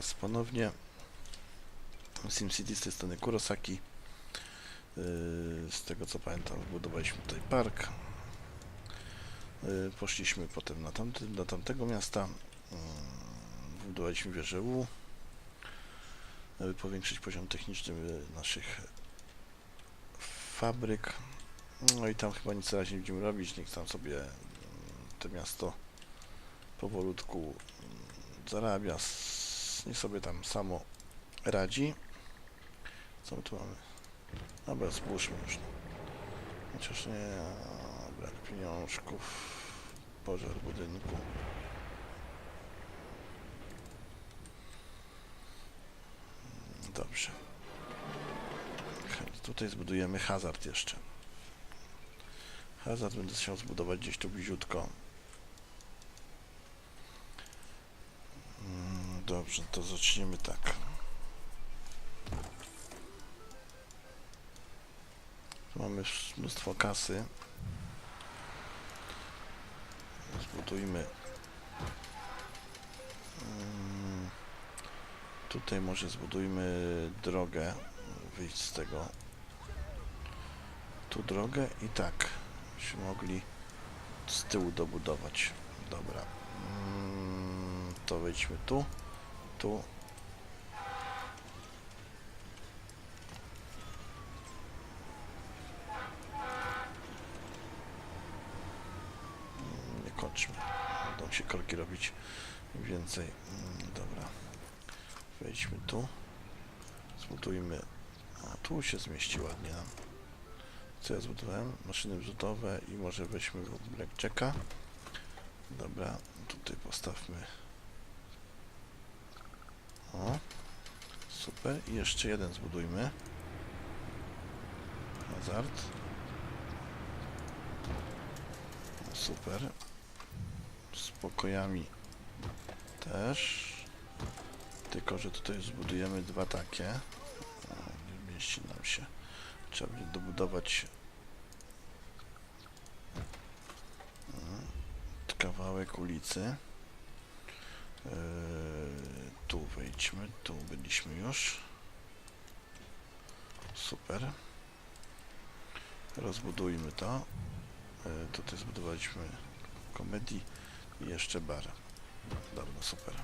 Was ponownie. SimCity z tej strony Kurosaki. Yy, Z tego co pamiętam, budowaliśmy tutaj park. Yy, Poszliśmy potem na, tamty, do tamtego miasta. Yy, Budowaliśmy wieżę U. Aby powiększyć poziom techniczny naszych fabryk. No i tam chyba nic na razie nie będziemy robić. Niech tam sobie to miasto powolutku zarabia. Niech sobie tam samo radzi. Co my tu mamy? Dobra, zbóżmy już. Chociaż nie, brak pieniążków, pożar budynku. Dobrze. Tutaj zbudujemy hazard jeszcze. Hazard będę chciał zbudować gdzieś tu bliziutko. Dobrze, to zaczniemy tak. Mamy mnóstwo kasy. Zbudujmy. Mm, Tutaj może zbudujmy drogę. Wyjść z tego. Tu drogę i tak. Byśmy mogli z tyłu dobudować. Dobra. Mm, To wejdźmy tu. Tu. Mm, Nie kończmy. Będą się korki robić więcej. Mm, Dobra. Wejdźmy tu. Zbudujmy. A tu się zmieści ładnie nam. Co ja zbudowałem? Maszyny wrzutowe i może weźmy blackjacka. Dobra, tutaj postawmy. O. Super. I jeszcze jeden zbudujmy. Hazard. Super. Z pokojami też. Tylko, że tutaj zbudujemy dwa takie. Nie mieści nam się. Trzeba będzie dobudować mm, kawałek ulicy. Yy, tu wejdźmy, tu byliśmy już. Super. Rozbudujmy to. Yy, tutaj zbudowaliśmy komedii i jeszcze bar. Dobra, super.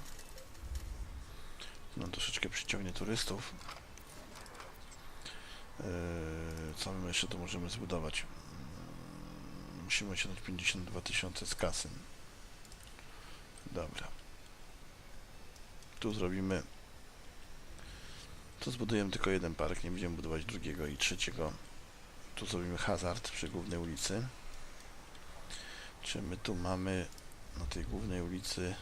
No troszeczkę przyciągnie turystów. Yy, co my jeszcze tu możemy zbudować? Mm, Musimy osiągnąć 52 tysiące z kasy. Dobra. Tu zrobimy. Tu zbudujemy tylko jeden park, nie będziemy budować drugiego i trzeciego. Tu zrobimy hazard przy głównej ulicy. Czy my tu mamy na tej głównej ulicy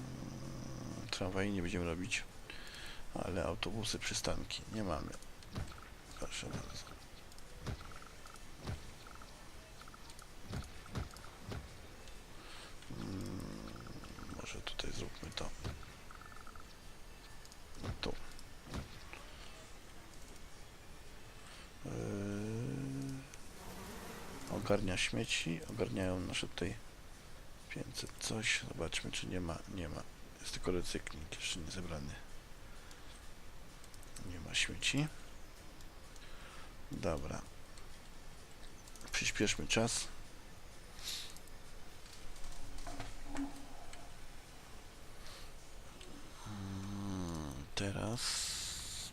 Mm, Tramwaji nie będziemy robić, ale autobusy, przystanki nie mamy. Proszę bardzo. Mm, Może tutaj zróbmy to. Tu. Yy, Ogarnia śmieci, ogarniają nasze tutaj 500 coś. Zobaczmy, czy nie ma. Nie ma. Jest tylko recykling jeszcze nie zebrany. Nie ma śmieci. Dobra. Przyspieszmy czas. Mm, Teraz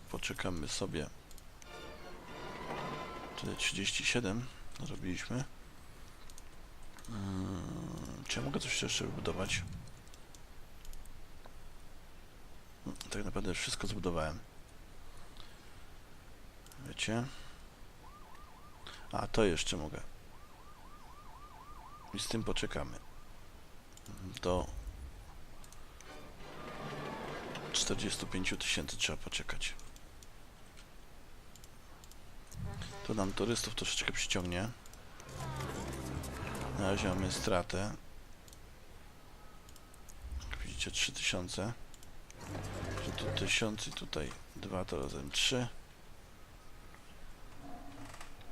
poczekamy sobie. Tutaj 37 zrobiliśmy. Mm, Czy ja mogę coś jeszcze wybudować? Mm, Tak naprawdę wszystko zbudowałem. Wiecie? A, to jeszcze mogę. I z tym poczekamy. Do 45 tysięcy trzeba poczekać. To nam turystów troszeczkę przyciągnie. Na razie mamy stratę. Jak widzicie 3000. Że tu 1000 i tutaj 2 to razem 3.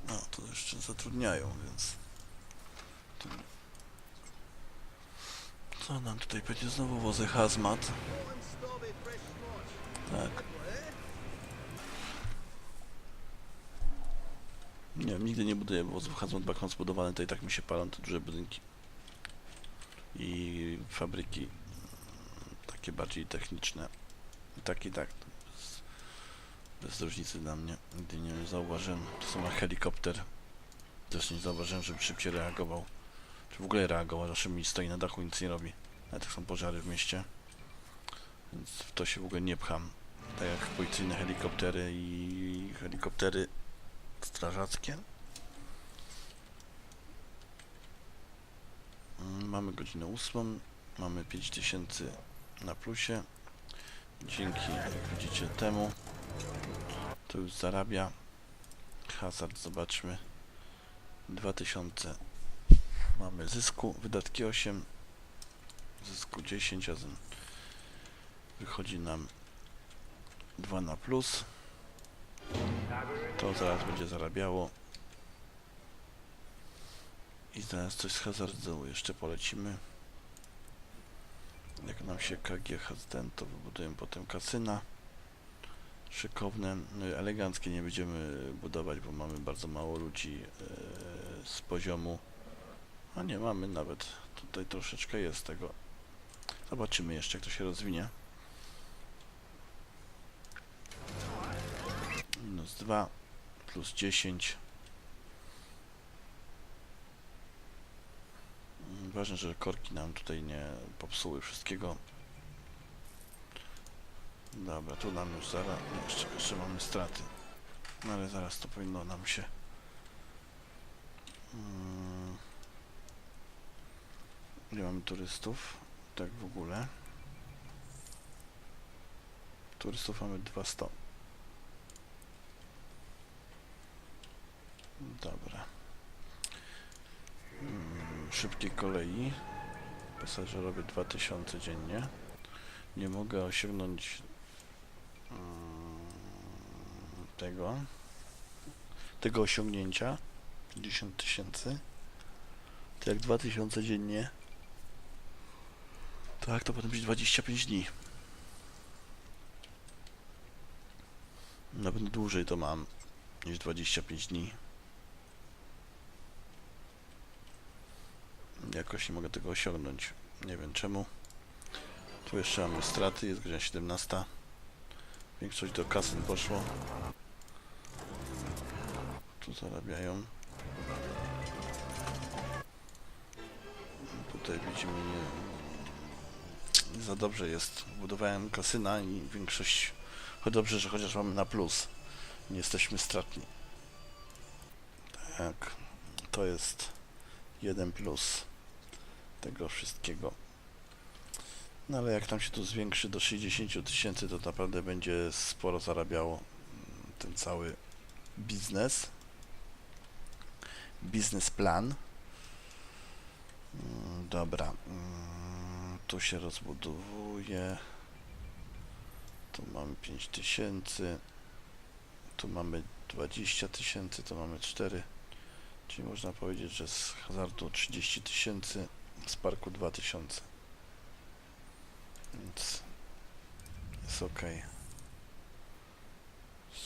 No to jeszcze zatrudniają, więc Co nam tutaj będzie znowu wozy hazmat? Tak. Nie wiem, nigdy nie buduję bo jak mam zbudowane, to i tak mi się palą te duże budynki. I fabryki mm, takie bardziej techniczne. I tak i tak. Bez, bez różnicy dla mnie. Nigdy nie zauważyłem. To samo jak helikopter. Też nie zauważyłem, żeby szybciej reagował. Czy w ogóle reagował, zawsze mi stoi na dachu nic nie robi. Nawet jak są pożary w mieście. Więc w to się w ogóle nie pcham. Tak jak policyjne helikoptery i helikoptery strażackie. Mm, Mamy godzinę ósmą. Mamy 5000 na plusie. Dzięki, jak widzicie, temu to już zarabia. Hazard, zobaczmy. 2000 mamy zysku, wydatki 8, zysku 10, a zatem wychodzi nam 2 na plus. To zaraz będzie zarabiało. I zaraz coś z hazardu jeszcze polecimy. Jak nam się KG hazden, to wybudujemy potem kasyna. Szykowne, no eleganckie nie będziemy budować, bo mamy bardzo mało ludzi e, z poziomu. A nie mamy nawet. Tutaj troszeczkę jest tego. Zobaczymy jeszcze, jak to się rozwinie. Minus 2 plus 10. Mm, Ważne, że korki nam tutaj nie popsuły wszystkiego. Dobra, tu nam już zaraz, jeszcze, jeszcze mamy straty. No ale zaraz to powinno nam się... Mm, Ile mamy turystów? Tak w ogóle. Turystów mamy 200. Dobra. Mm, Szybkiej kolei. Pasażerowie 2000 dziennie. Nie mogę osiągnąć mm, tego tego osiągnięcia 50 tysięcy to jak 2000 dziennie tak to potem być 25 dni na pewno dłużej to mam niż 25 dni jakoś nie mogę tego osiągnąć nie wiem czemu tu jeszcze mamy straty, jest godzina 17 większość do kasyn poszło tu zarabiają. Tutaj widzimy nie, nie za dobrze jest. Budowałem kasyna i większość dobrze, że chociaż mamy na plus. Nie jesteśmy stratni. Tak, to jest jeden plus tego wszystkiego. No ale jak tam się tu zwiększy do 60 000 tysięcy, to naprawdę będzie sporo zarabiało mm, ten cały biznes biznesplan. Mm, Dobra. Mm, Tu się rozbudowuje. Tu mamy 5000. Tu mamy 20 tysięcy, tu mamy 4. Czyli można powiedzieć, że z hazardu 30 tysięcy, z parku 2000. Więc jest ok.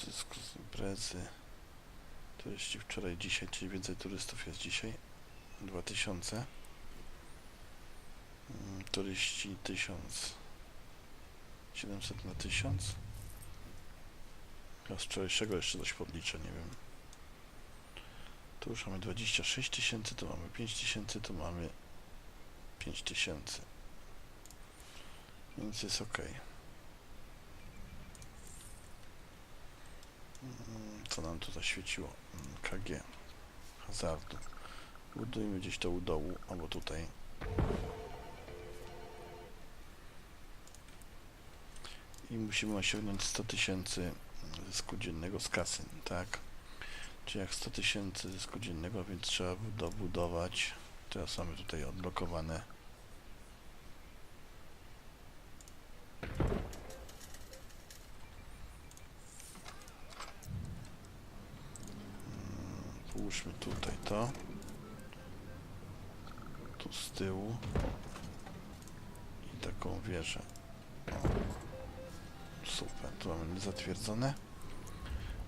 Zysk z imprezy. Turyści wczoraj, dzisiaj, czyli więcej turystów jest dzisiaj. 2000. Mm, Turyści 1000. 700 na 1000. Ja z wczorajszego jeszcze coś podliczę, nie wiem. Tu już mamy 26 tysięcy, tu mamy 5 tysięcy, tu mamy 5 tysięcy. Więc jest ok. Mm, Co nam tu zaświeciło? Mm, KG. Hazardu. Budujmy gdzieś to u dołu, albo tutaj. I musimy osiągnąć 100 tysięcy zysku dziennego z kasy, tak? Czyli jak 100 tysięcy zysku dziennego, więc trzeba dobudować. Teraz mamy tutaj odblokowane. Mm, Połóżmy tutaj to. Tu z tyłu. taką wieżę. O. Super, tu mamy niezatwierdzone.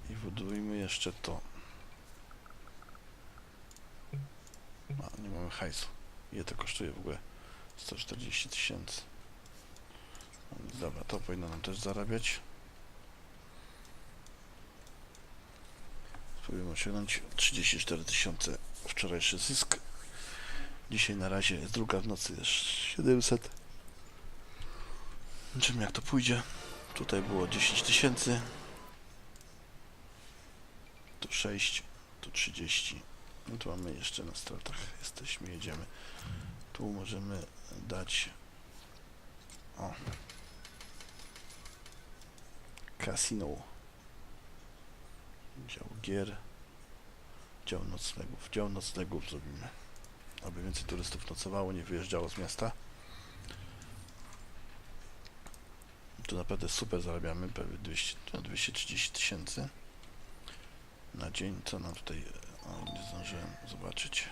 I budujmy jeszcze to. A, nie mamy hajsu. Ile to kosztuje w ogóle? 140 tysięcy. Dobra, to powinno nam też zarabiać. Spróbujemy osiągnąć 34 tysiące wczorajszy zysk. Dzisiaj na razie jest druga w nocy jest 700. Zobaczymy jak to pójdzie. Tutaj było 10 tysięcy. Tu 6, tu 30. No tu mamy jeszcze na stratach. Jesteśmy, jedziemy. Tu możemy dać o Casino. Dział gier. Dział noclegów. Dział noclegów zrobimy. Aby więcej turystów nocowało, nie wyjeżdżało z miasta. Tu naprawdę super zarabiamy, prawie 200, no 230 tysięcy na dzień. Co nam tutaj, o, nie zdążyłem zobaczyć.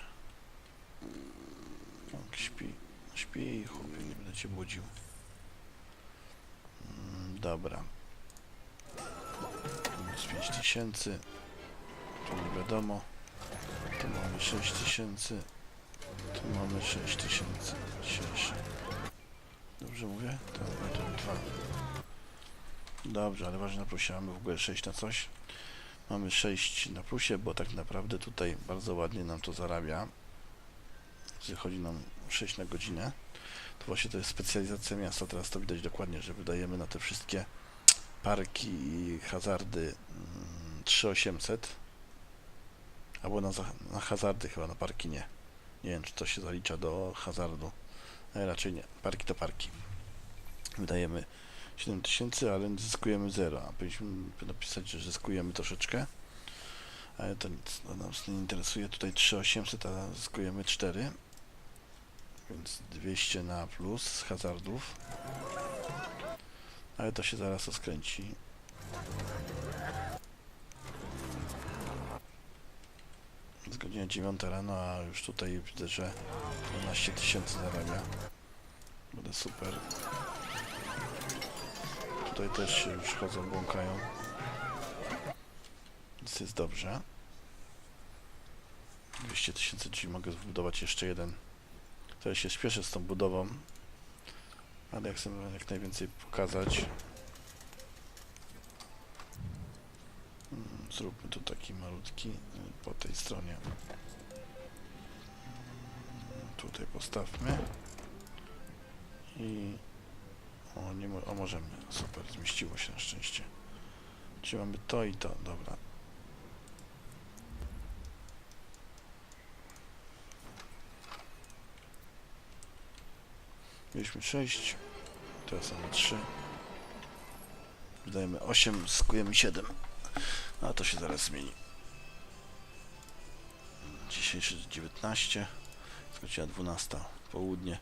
O, śpi, śpi, chłopie, nie będę cię budził. Mm, dobra. Tu jest 5 tysięcy. Tu nie wiadomo. Tu mamy 6 tysięcy. Tu mamy 6 tysięcy dzisiejsze. Dobrze mówię? Tak, to dwa. Dobrze, ale ważne mamy w ogóle 6 na coś. Mamy 6 na plusie, bo tak naprawdę tutaj bardzo ładnie nam to zarabia. Wychodzi nam 6 na godzinę. To właśnie to jest specjalizacja miasta. Teraz to widać dokładnie, że wydajemy na te wszystkie parki i hazardy mm, 3800. Albo na, na hazardy chyba, na parki nie. Nie wiem, czy to się zalicza do hazardu. Ale raczej nie. Parki to parki. Wydajemy 7000, ale zyskujemy 0. A powinniśmy napisać, że zyskujemy troszeczkę. Ale to nic, to nas nie interesuje. Tutaj 3800, a zyskujemy 4. Więc 200 na plus z hazardów. Ale to się zaraz oskręci. Jest godzina 9 rano, a już tutaj widzę, że 12 tysięcy zarabia. Będę super. Tutaj też się już chodzą, błąkają. Więc jest dobrze. 200 tysięcy, czyli mogę zbudować jeszcze jeden. Teraz się śpieszę z tą budową. Ale jak chcę jak najwięcej pokazać. Mm, Zróbmy tu taki malutki y, po tej stronie. Tutaj postawmy. I o, nie mo- o, możemy. Super, zmieściło się na szczęście. Czyli mamy to i to, dobra. Mieliśmy 6, teraz mamy 3. Wydajemy 8, zyskujemy 7. A to się zaraz zmieni. Dzisiejszy 19, jest godzina 12, południe.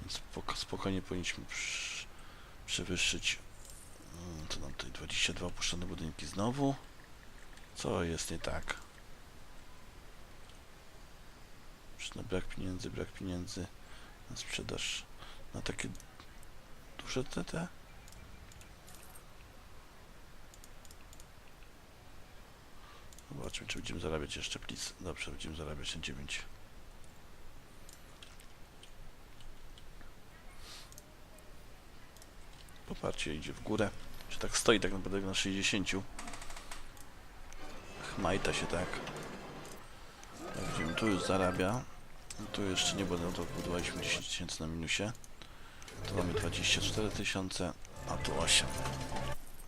Więc spoko, spokojnie powinniśmy przy, przewyższyć. mm, Co nam tutaj 22 opuszczone budynki znowu. Co jest nie tak? Brak pieniędzy, brak pieniędzy na sprzedaż. Na takie duże te te. Zobaczmy, czy będziemy zarabiać jeszcze, please. Dobrze, będziemy zarabiać na 9. Poparcie idzie w górę. Czy tak stoi tak naprawdę na 60. Chmajta się tak. Jak widzimy, tu już zarabia. Tu jeszcze nie, bo no to budowaliśmy 10 tysięcy na minusie. Tu mamy 24 tysiące, a tu 8.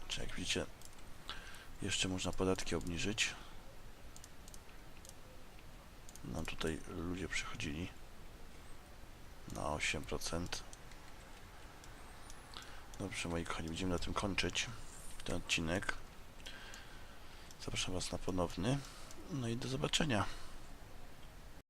Czy jak widzicie, jeszcze można podatki obniżyć. No tutaj ludzie przychodzili na 8%. Dobrze, moi kochani, będziemy na tym kończyć ten odcinek. Zapraszam Was na ponowny. No i do zobaczenia.